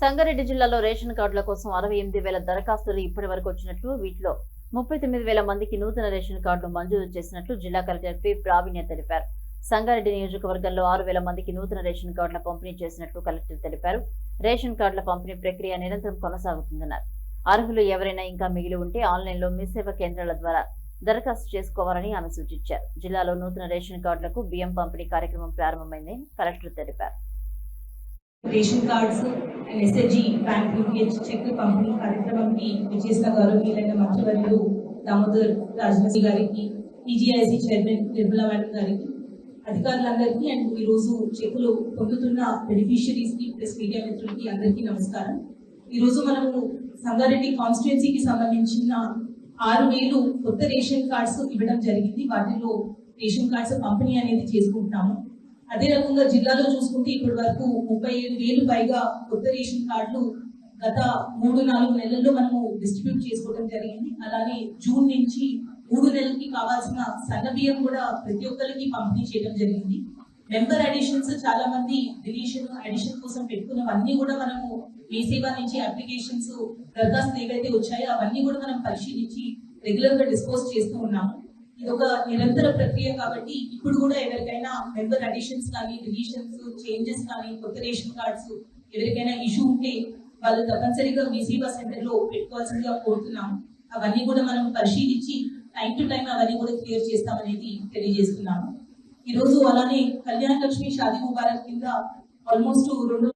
సంగారెడ్డి జిల్లాలో రేషన్ కార్డుల కోసం అరవై ఎనిమిది వేల దరఖాస్తులు ఇప్పటి వరకు వచ్చినట్లు వీటిలో ముప్పై తొమ్మిది వేల మందికి నూతన రేషన్ కార్డులు మంజూరు చేసినట్లు జిల్లా కలెక్టర్ పి. ప్రావీణ్య తెలిపారు. సంగారెడ్డి నియోజకవర్గంలో ఆరు వేల మందికి నూతన రేషన్ కార్డుల పంపిణీ చేసినట్లు కలెక్టర్ తెలిపారు. రేషన్ కార్డుల పంపిణీ ప్రక్రియ నిరంతరం కొనసాగుతుందన్నారు. అర్హులు ఎవరైనా ఇంకా మిగిలి ఉంటే ఆన్లైన్లో మీ సేవ కేంద్రాల ద్వారా దరఖాస్తు చేసుకోవాలని ఆమె సూచించారు. జిల్లాలో నూతన రేషన్ కార్డులకు బియ్యం పంపిణీ కార్యక్రమం ప్రారంభమైందని కలెక్టర్ తెలిపారు. Ration cards SSG bank UPH check పంపిణీ కార్యక్రమంకి విచ్చేసిన గౌరవీయులైన మంత్రివర్యులు దామోదర్ రాజనసి గారికి టీజీఐసి చైర్మన్ నిర్మలా మేడం గారికి అధికారులందరికీ అండ్ ఈ రోజు చెక్కులు పొందుతున్న బెనిఫిషియరీస్కి ప్లస్ మీడియా మిత్రులకి అందరికీ నమస్కారం. ఈరోజు మనము సంగారెడ్డి కాన్స్టిట్యున్సీకి సంబంధించిన ఆరు వేలు కొత్త రేషన్ కార్డ్స్ ఇవ్వడం జరిగింది. వాటిలో రేషన్ కార్డ్స్ పంపిణీ అనేది చేసుకుంటున్నాము. అదే రకంగా జిల్లాలో చూసుకుంటే ఇప్పటి వరకు ముప్పై ఏడు వేలు పైగా కొత్త రేషన్ కార్డులు గత మూడు నాలుగు నెలల్లో మనము డిస్ట్రిబ్యూట్ చేసుకోవడం జరిగింది. అలానే జూన్ నుంచి మూడు నెలలకి కావాల్సిన సన్న బియ్యం కూడా ప్రతి ఒక్కరికి పంపిణీ చేయడం జరిగింది. మెంబర్ అడిషన్స్ చాలా మంది డిలీషన్ అడిషన్ కోసం పెట్టుకున్నవన్నీ కూడా మనము మీ సేవ నుంచి అప్లికేషన్స్ దరఖాస్తులు ఏవైతే వచ్చాయో అవన్నీ కూడా మనం పరిశీలించి రెగ్యులర్గా డిస్పోజ్ చేస్తూ ఉన్నాము. ఇది ఒక నిరంతర ప్రక్రియ కాబట్టి ఇప్పుడు కూడా ఎవరికైనా మెంబర్ అడిషన్స్ కానీ డిలీషన్స్ చేంజెస్ కానీ కొత్త రేషన్ కార్డ్స్ ఎవరికైనా ఇష్యూ ఉంటే వాళ్ళు తప్పనిసరిగా మీ సెంటర్లో పెట్టుకోవాల్సిందిగా కోరుతున్నాం అవన్నీ కూడా మనం పరిశీలించి టైం టు టైం అవన్నీ కూడా క్లియర్ చేస్తామనేది తెలియజేస్తున్నాము ఈ రోజు అలానే కళ్యాణ లక్ష్మి షాదీ ముబారక్ కింద ఆల్మోస్ట్ రెండు